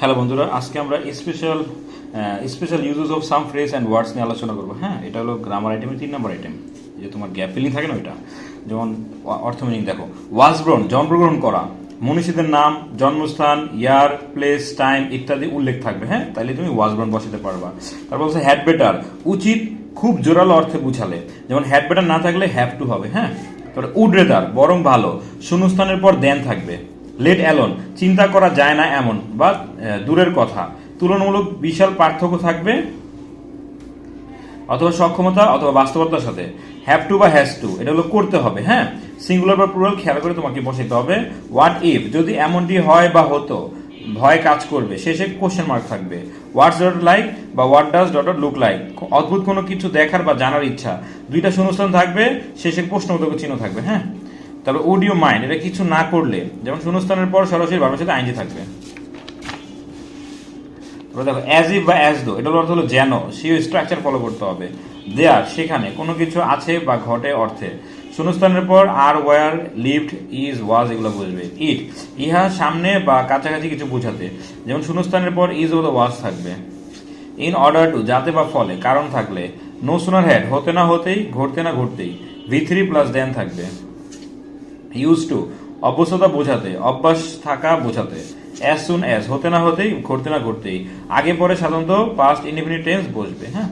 Hello বন্ধুরা, আজকে আমরা special special uses of some phrase and words নিয়ে আলোচনা করব। হ্যাঁ এটা হলো গ্রামার আইটেমের তিন নম্বর আইটেম যে তোমার গ্যাপ ফিলিং থাকে না ওইটা? যেমন অর্থ মিনিং দেখো। ওয়াজব্রণ জন্মগ্রহণ করা। মনীষীদের নাম, জন্মস্থান ইয়ার প্লেস টাইম ইত্যাদি উল্লেখ থাকবে। হ্যাঁ তাইলে তুমি ওয়াজব্রণ বসাতে পারবা। তারপর হচ্ছে হ্যাড বেটার উচিত খুব জোরালো অর্থে বুঝালে। যেমন হ্যাড বেটার না থাকলে হ্যাভ টু হবে। হ্যাঁ তারপরে উড রেদার, বরং ভালো। শূন্যস্থানের পর দেন থাকবে। লেট অ্যালোন চিন্তা করা যায় না এমন বা দূরের কথা। তুলনামূলক বিশাল পার্থক্য থাকবে অথবা সক্ষমতা অথবা বাস্তবতার সাথে। হ্যাভ টু বা হ্যাজ টু এটা হলো করতে হবে হ্যাঁ? সিঙ্গুলার বা প্লুরাল খেয়াল করে তোমাকে বসাইতে হবে হোয়াট ইফ যদি এমনটি হয় বা হতো, ভয় কাজ করবে, শেষে কোশ্চেন মার্ক থাকবে। হোয়াটস ডট লাইক বা what does that look like অদ্ভুত কোনো কিছু দেখার বা জানার ইচ্ছা। দুইটা শূন্যস্থান থাকবে, শেষে প্রশ্নবোধক চিহ্ন থাকবে হ্যাঁ? তারপর অডিও মাইন্ড এটা কিছু না করলে, যেমন শূন্যস্থানের পর সরাসরি ভাবের সাথে আইনজি থাকবে। দেখো অ্যাজ ইফ বা অ্যাজ দো এটার অর্থ হলো যেন, সিও স্ট্রাকচার ফলো করতে হবে। দেয়ার সেখানে কোনো কিছু আছে বা ঘটে অর্থে। শূন্যস্থানের পর আর ওয়ার লিভড ইজ ওয়াজ এগুলো বুঝবে। ইট ইহা সামনে বা কাছাকাছি কিছু বোঝাতে। যেমন শূন্যস্থানের পর ইজ ও ওয়াজ থাকবে। ইন অর্ডার টু যাতে বা ফলে, কারণ থাকলে। নো সুনার হ্যাড হতে না হতেই, ঘটতে না ঘটতেই। ভি থ্রি প্লাস দেন থাকবে। ইউজ টু অভ্যস্ততা বোঝাতে, অভ্যাস থাকা বোঝাতে অ্যাজ সুন অ্যাজ হতে না হতেই, ঘটতে না ঘটতেই, আগে পরে সাধারণত পাস্ট ইনডিফিনিট টেন্স বসবে হ্যাঁ?